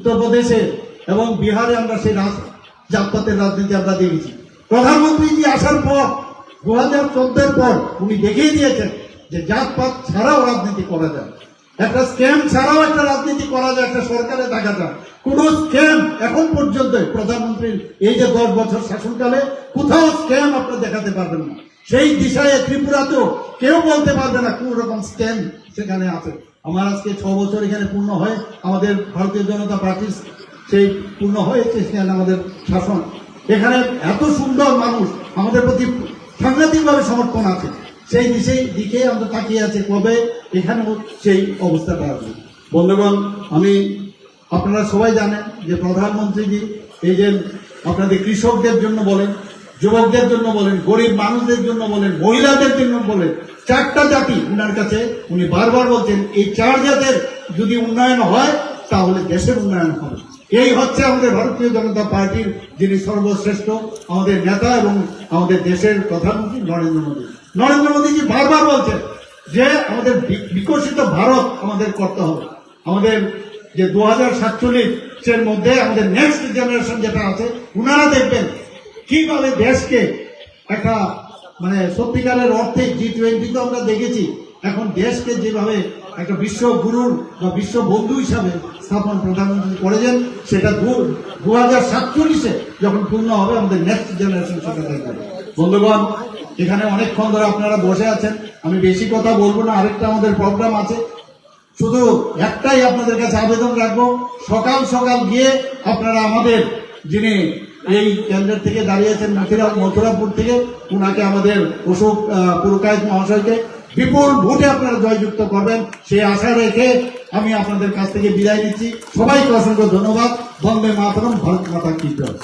উত্তরপ্রদেশে এবং বিহারে আমরা সেই জাতপাতের রাজনীতি আমরা দেখেছি। প্রধানমন্ত্রীজি আসার পর দু হাজার পর উনি দেখিয়ে দিয়েছেন যে জাতপাত ছাড়াও রাজনীতি করা যায়। একটা স্ক্যাম ছাড়াও একটা রাজনীতি করা যায়, একটা সরকারে দেখা যায়। কোন স্ক্যাম এখন পর্যন্ত প্রধানমন্ত্রীর এই যে দশ বছর শাসনকালে কোথাও স্ক্যাম আপনারা দেখাতে পারবেন না। সেই দিশায় ত্রিপুরাতেও কেউ বলতে পারবে না কোন রকম স্ক্যাম সেখানে আছে। আমার আজকে ছ বছর এখানে পূর্ণ হয়, আমাদের ভারতীয় জনতা পার্টির সেই পূর্ণ হয়েছে সেখানে আমাদের শাসন। এখানে এত সুন্দর মানুষ, আমাদের প্রতি সাংঘাতিকভাবে সমর্থন আছে। সেই দিকে দিকে আমরা তাকিয়ে আছে, কবে এখানেও সেই অবস্থাটা আসবে বন্ধুগণ, আমি, আপনারা সবাই জানেন যে প্রধানমন্ত্রীজি, এই যে আপনাদের কৃষকদের জন্য বলেন যুবকদের জন্য বলেন, গরিব মানুষদের জন্য বলেন, মহিলাদের জন্য বলেন, চারটা জাতি উনার কাছে উনি বারবার বলছেন, এই চার জাতের যদি উন্নয়ন হয়, তাহলে দেশের উন্নয়ন হবে। এই হচ্ছে আমাদের ভারতীয় জনতা পার্টির যিনি সর্বশ্রেষ্ঠ, আমাদের নেতা এবং আমাদের দেশের প্রধানমন্ত্রী নরেন্দ্র মোদী। নরেন্দ্র মোদীজি বারবার বলছেন যে আমাদের বিকশিত ভারত আমাদের করতে হবে। আমাদের যে দু হাজার সাতচল্লিশের মধ্যে আমাদের নেক্সট জেনারেশন যেটা আছে, উনারা দেখবেন কীভাবে দেশকে একটা মানে সত্যিকারের অর্থে জি টোয়েন্টি তো আমরা দেখেছি, এখন দেশকে যেভাবে একটা বিশ্ব গুরুর বা বিশ্ব বন্ধু হিসাবে স্থাপন প্রধানমন্ত্রী করেছেন, সেটা দু হাজার সাতচল্লিশে যখন পূর্ণ হবে, আমাদের নেক্সট জেনারেশন সেটা দেখবে বন্ধুগণ, এখানে অনেকক্ষণ ধরে আপনারা বসে আছেন, আমি বেশি কথা বলব না, আরেকটা আমাদের প্রোগ্রাম আছে। শুধু একটাই আপনাদের কাছে আবেদন রাখব, সকাল সকাল গিয়ে আপনারা আমাদের যিনি এই কেন্দ্রের থেকে দাঁড়িয়েছেন মথুরা মথুরাপুর থেকে উনাকে আমাদের অশোক পুরকায়ত মহাশয়কে। বিপুল ভোটে আপনারা জয়যুক্ত করবেন, সেই আশা রেখে আমি আপনাদের কাছ থেকে বিদায় নিচ্ছি। সবাইকে অসংখ্য ধন্যবাদ। বন্দে মাতরম, ভারত মাতা কি জয়।